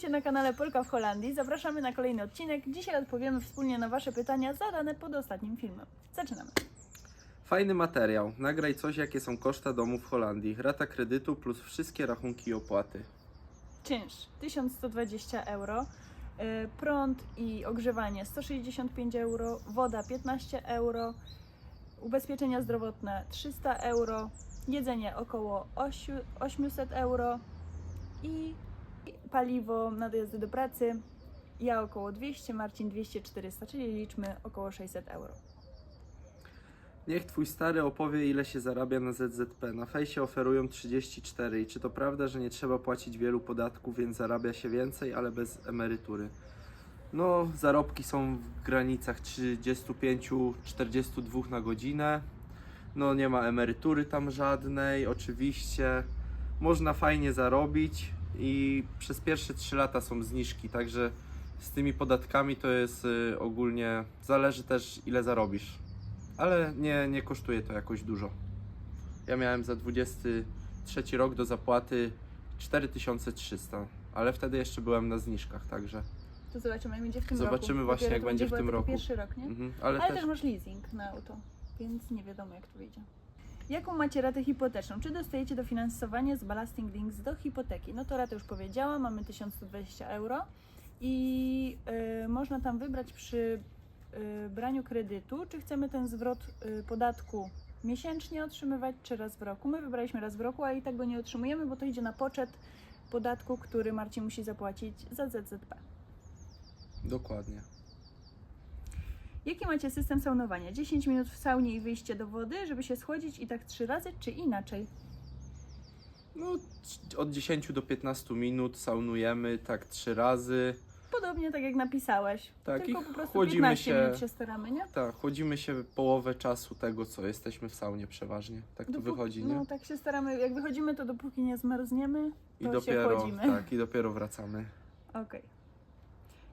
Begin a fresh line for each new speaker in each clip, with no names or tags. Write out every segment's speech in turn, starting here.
Witajcie na kanale Polka w Holandii. Zapraszamy na kolejny odcinek. Dzisiaj odpowiemy wspólnie na Wasze pytania zadane pod ostatnim filmem. Zaczynamy.
Fajny materiał. Nagraj coś, jakie są koszta domu w Holandii. Rata kredytu plus wszystkie rachunki i opłaty.
Czynsz 1120 euro, y, prąd i ogrzewanie 165 euro, woda 15 euro, ubezpieczenia zdrowotne 300 euro, jedzenie około 8 800 euro i paliwo na dojazdy do pracy ja około 200, Marcin 200-400, czyli liczmy około 600 euro.
Niech twój stary opowie, ile się zarabia na ZZP. Na fejsie oferują 34 i czy to prawda, że nie trzeba płacić wielu podatków, więc zarabia się więcej, ale bez emerytury? No, zarobki są w granicach 35-42 na godzinę. No, nie ma emerytury tam żadnej, oczywiście. Można fajnie zarobić i przez pierwsze 3 lata są zniżki, także z tymi podatkami to jest y, ogólnie, zależy też ile zarobisz ale nie, nie kosztuje to jakoś dużo. Ja miałem za 23 rok do zapłaty 4300, ale wtedy jeszcze byłem na zniżkach, także.
To zobaczymy, jak będzie w tym
Zobaczymy
roku.
właśnie,
Dopiero
jak
to
będzie w tym roku.
pierwszy rok, nie?
Mhm, ale,
Ale
też,
też masz leasing na auto, więc nie wiadomo jak to wyjdzie. Jaką macie ratę hipoteczną? Czy dostajecie dofinansowanie z Ballasting Links do hipoteki? No to ratę już powiedziałam, mamy 1120 euro i y, można tam wybrać przy y, braniu kredytu, czy chcemy ten zwrot y, podatku miesięcznie otrzymywać, czy raz w roku. My wybraliśmy raz w roku, a i tak go nie otrzymujemy, bo to idzie na poczet podatku, który Marcin musi zapłacić za ZZP.
Dokładnie.
Jaki macie system saunowania? 10 minut w saunie i wyjście do wody, żeby się schłodzić i tak trzy razy, czy inaczej?
No, od 10 do 15 minut saunujemy tak trzy razy.
Podobnie tak jak napisałeś.
Tak,
Tylko
i
po prostu
chłodzimy
15
się-
minut się staramy, nie?
Tak, chłodzimy się połowę czasu tego, co jesteśmy w saunie przeważnie. Tak to
Dopó-
wychodzi, nie?
No tak się staramy. Jak wychodzimy, to dopóki nie zmarzniemy,
I
to
dopiero,
się chłodzimy.
tak, i dopiero wracamy.
Okej.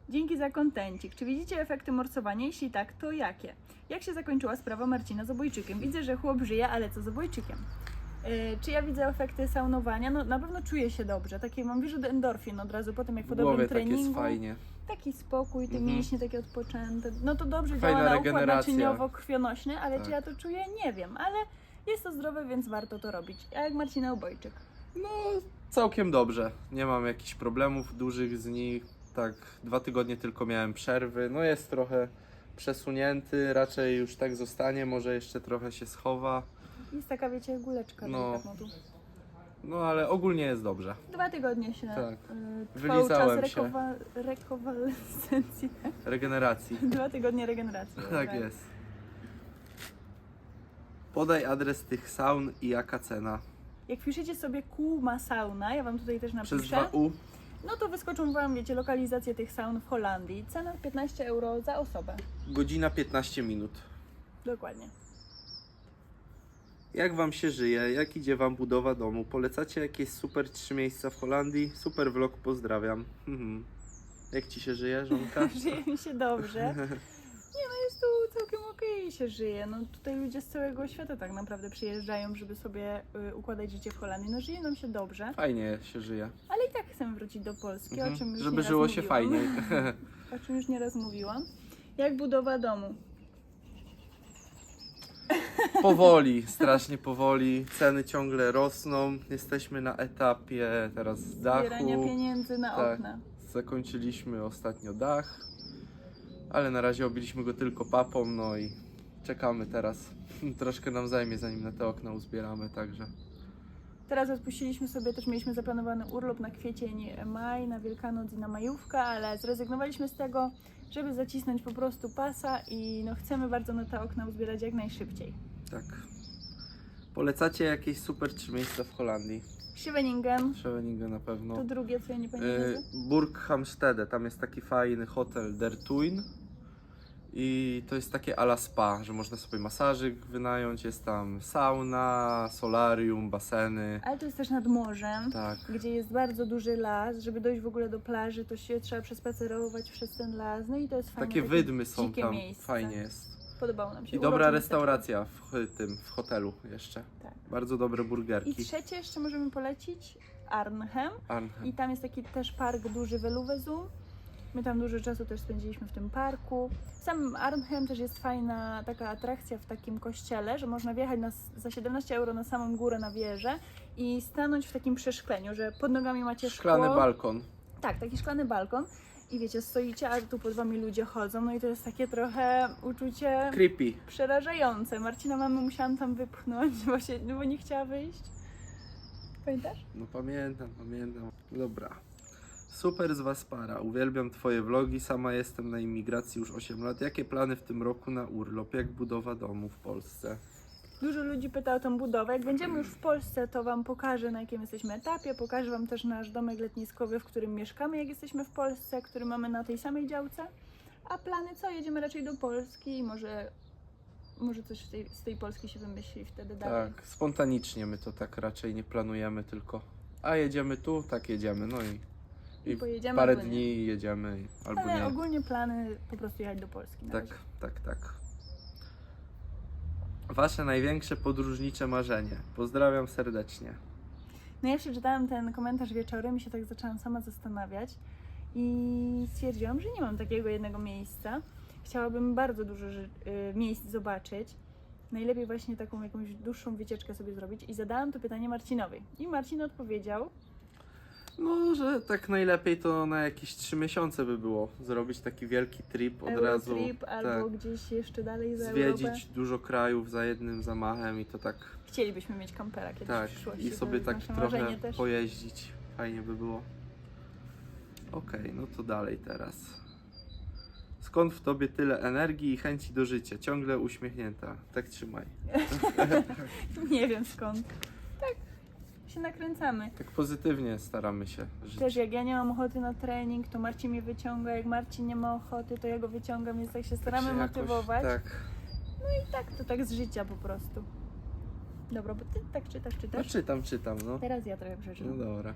Dzięki za kontencik. Czy widzicie efekty morsowania? Jeśli tak, to jakie? Jak się zakończyła sprawa Marcina z obojczykiem? Widzę, że chłop żyje, ale co z obojczykiem? Yy, czy ja widzę efekty saunowania? No na pewno czuję się dobrze. Takie mam wyrzut endorfin od razu po tym, jak po dobrym
głowie tak jest
treningu.
fajnie.
Taki spokój, te
Mhm.
mięśnie takie odpoczęte. No to dobrze
Fajna
działa na układ naczyniowo-krwionośny, ale czy
Tak.
ja to czuję? Nie wiem, ale jest to zdrowe, więc warto to robić. A jak Marcina Obojczyk?
No, całkiem dobrze. Nie mam jakichś problemów dużych z nich. Tak, dwa tygodnie tylko miałem przerwy. No jest trochę przesunięty, raczej już tak zostanie, może jeszcze trochę się schowa.
Jest taka, wiecie, guleczka
No.
tu.
No ale ogólnie jest dobrze.
Dwa tygodnie się
Tak.
y, trwał
Wylizałem
czas
się.
rekowa- rekonwalescencji.
Regeneracji.
Dwa tygodnie regeneracji.
Tak jest. Podaj adres tych saun i jaka cena.
Jak piszecie sobie Kuma Sauna, ja Wam tutaj też
Przez
napiszę,
2U.
No to wyskoczą Wam, wiecie, lokalizacje tych saun w Holandii. Cena 15 euro za osobę.
Godzina 15 minut.
Dokładnie.
Jak wam się żyje? Jak idzie wam budowa domu? Polecacie jakieś super trzy miejsca w Holandii? Super vlog, pozdrawiam. Mhm. Jak ci się żyje, żonka?
Żyje mi się dobrze. Nie no, jest tu całkiem okej się żyje. No tutaj ludzie z całego świata tak naprawdę przyjeżdżają, żeby sobie y, układać życie w Holandii. No żyje nam się dobrze,
Fajnie się żyje.
ale i tak chcemy wrócić do Polski, o czym
Mhm.
już
Żeby
nieraz
żyło się
mówiłam.
fajniej.
O czym już nieraz mówiłam. Jak budowa domu?
powoli, strasznie powoli. Ceny ciągle rosną. Jesteśmy na etapie teraz
Zbierania
dachu.
pieniędzy na
Tak.
okna.
Zakończyliśmy ostatnio dach, ale na razie obiliśmy go tylko papą, no i czekamy teraz. Troszkę nam zajmie, zanim na te okna uzbieramy, także.
Teraz odpuściliśmy sobie, też mieliśmy zaplanowany urlop na kwiecień, maj, na Wielkanoc i na majówkę, ale zrezygnowaliśmy z tego, żeby zacisnąć po prostu pasa i no chcemy bardzo na te okna uzbierać jak najszybciej.
Tak. Polecacie jakieś super trzy miejsca w Holandii?
Scheveningen,
Scheveningen na pewno.
to drugie, co ja nie pamiętam.
Y,
nazwy.
Burghamstede, tam jest taki fajny hotel Der Twin i to jest takie ala spa, że można sobie masażyk wynająć, jest tam sauna, solarium, baseny.
Ale to jest też nad morzem,
Tak.
gdzie jest bardzo duży las. Żeby dojść w ogóle do plaży, to się trzeba przespacerować przez ten las. No i to jest fajne.
Takie wydmy są
dzikie
tam,
miejsce.
fajnie jest.
Podobało nam się.
I dobra
Urocze
restauracja w ch- tym, w hotelu jeszcze.
Tak.
Bardzo dobre
I
burgerki.
trzecie jeszcze możemy polecić Arnhem.
Arnhem.
I tam jest taki też park duży Veluvezum. My tam dużo czasu też spędziliśmy w tym parku. W samym Arnhem też jest fajna taka atrakcja w takim kościele, że można wjechać na, za 17 euro na samą górę na wieżę i stanąć w takim przeszkleniu, że pod nogami macie szkło.
Szklany balkon.
Tak, taki szklany balkon. I wiecie, stoicie, a tu pod wami ludzie chodzą. No i to jest takie trochę uczucie
Creepy.
przerażające. Marcina mamy musiałam tam wypchnąć, bo, się, no bo nie chciała wyjść. Pamiętasz?
No pamiętam, pamiętam. Dobra. Super z was para. Uwielbiam twoje vlogi. Sama jestem na imigracji już 8 lat. Jakie plany w tym roku na urlop? Jak budowa domu w Polsce?
Dużo ludzi pyta o tą budowę. Jak będziemy już w Polsce, to Wam pokażę, na jakim jesteśmy etapie. Pokażę Wam też nasz domek letniskowy, w którym mieszkamy, jak jesteśmy w Polsce, który mamy na tej samej działce. A plany co? Jedziemy raczej do Polski i może, może coś z tej, z tej Polski się wymyśli wtedy dalej.
Tak, spontanicznie my to tak raczej nie planujemy, tylko a jedziemy tu, tak jedziemy. No i,
I pojedziemy
parę dni jedziemy albo
Ale
nie.
ogólnie plany po prostu jechać do Polski. Na
Tak,
razie.
tak, tak. Wasze największe podróżnicze marzenie. Pozdrawiam serdecznie.
No ja przeczytałam ten komentarz wieczorem i się tak zaczęłam sama zastanawiać i stwierdziłam, że nie mam takiego jednego miejsca. Chciałabym bardzo dużo ży- y, miejsc zobaczyć. Najlepiej właśnie taką jakąś dłuższą wycieczkę sobie zrobić i zadałam to pytanie Marcinowi. I Marcin odpowiedział,
No, że tak najlepiej to na jakieś trzy miesiące by było zrobić taki wielki trip od razu.
Eurotrip albo
tak,
gdzieś jeszcze dalej za Europę.
zwiedzić dużo krajów za jednym zamachem i to tak,
Chcielibyśmy mieć kampera kiedyś
tak,
w przyszłości.
i sobie tak trochę
też.
pojeździć. Fajnie by było. Okej, no to dalej teraz. Skąd w tobie tyle energii i chęci do życia? Ciągle uśmiechnięta. Tak trzymaj.
Nie wiem skąd. Tak, się nakręcamy.
Tak pozytywnie staramy się żyć.
Też jak ja nie mam ochoty na trening, to Marcin mnie wyciąga. Jak Marcin nie ma ochoty, to ja go wyciągam, więc tak się staramy
się jakoś-
motywować.
Tak.
I tak, to tak z życia po prostu. Dobra, bo ty tak czytasz,
No
czytasz.
czytam, czytam, no.
Teraz ja trochę
No
przeczytam.
dobra.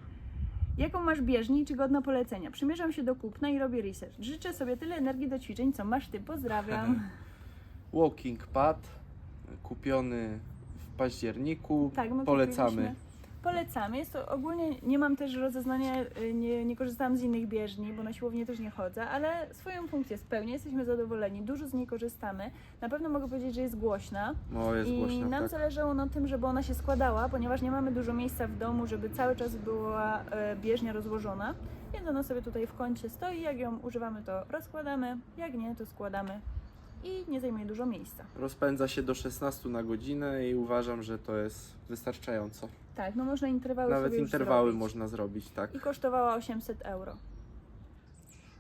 Jaką masz bieżnię i czy godna polecenia? Przymierzam się do kupna i robię research. Życzę sobie tyle energii do ćwiczeń, co masz ty. Pozdrawiam.
Walking pad kupiony w październiku.
Tak, my
Polecamy.
kupiliśmy. Polecamy. Jest to ogólnie, nie mam też rozeznania, y, nie, nie korzystałam z innych bieżni, bo na siłownię też nie chodzę, ale swoją funkcję spełnia, jesteśmy zadowoleni, dużo z niej korzystamy. Na pewno mogę powiedzieć, że jest głośna
No jest
i
głośno,
nam
tak.
zależało na tym, żeby ona się składała, ponieważ nie mamy dużo miejsca w domu, żeby cały czas była e, bieżnia rozłożona, więc ona sobie tutaj w kącie stoi, jak ją używamy to rozkładamy, jak nie to składamy i nie zajmuje dużo miejsca.
Rozpędza się do 16 na godzinę i uważam, że to jest wystarczająco.
Tak, no można interwały
Nawet
sobie
interwały
zrobić.
można zrobić, tak.
i kosztowała 800 euro.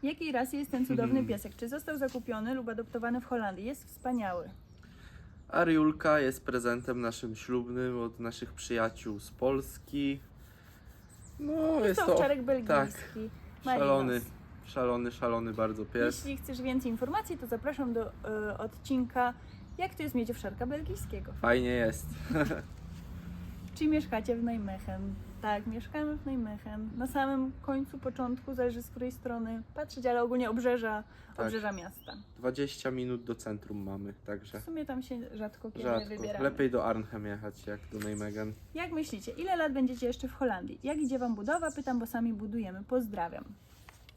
Jakiej rasy jest ten cudowny piesek? Czy został zakupiony lub adoptowany w Holandii? Jest wspaniały.
Ariulka jest prezentem naszym ślubnym od naszych przyjaciół z Polski. No,
Jest,
jest
to owczarek belgijski. Marinos.
szalony, szalony, szalony bardzo pies.
Jeśli chcesz więcej informacji, to zapraszam do e, odcinka Jak to jest mieć owczarka belgijskiego.
Fajnie jest.
Czy mieszkacie w Nijmegen? Tak, mieszkamy w Nijmegen. Na samym końcu, początku, zależy z której strony patrzeć, ale ogólnie obrzeża,
Tak.
obrzeża miasta.
20 minut do centrum mamy, także
W sumie tam się rzadko kiedy
rzadko.
wybieramy.
Lepiej do Arnhem jechać jak do Nijmegen.
Jak myślicie, ile lat będziecie jeszcze w Holandii? Jak idzie Wam budowa? Pytam, bo sami budujemy. Pozdrawiam.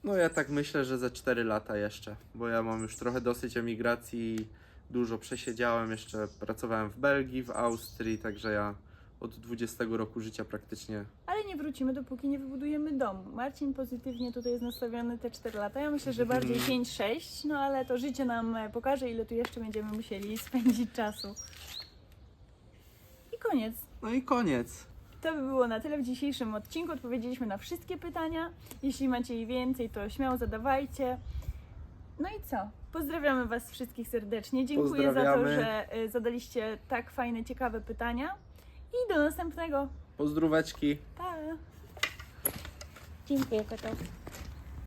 No ja tak myślę, że ze 4 lata jeszcze, bo ja mam już trochę dosyć emigracji, dużo przesiedziałem, jeszcze pracowałem w Belgii, w Austrii, także ja od 20 roku życia praktycznie
Ale nie wrócimy, dopóki nie wybudujemy domu. Marcin pozytywnie tutaj jest nastawiony te 4 lata. Ja myślę, że bardziej 5-6, no ale to życie nam e, pokaże, ile tu jeszcze będziemy musieli spędzić czasu. I koniec.
No i koniec.
To by było na tyle w dzisiejszym odcinku. Odpowiedzieliśmy na wszystkie pytania. Jeśli macie ich więcej, to śmiało zadawajcie. No i co? Pozdrawiamy Was wszystkich serdecznie. Dziękuję za to, że y, zadaliście tak fajne, ciekawe pytania. I do następnego.
Pozdróweczki.
Pa! Dziękuję, koto.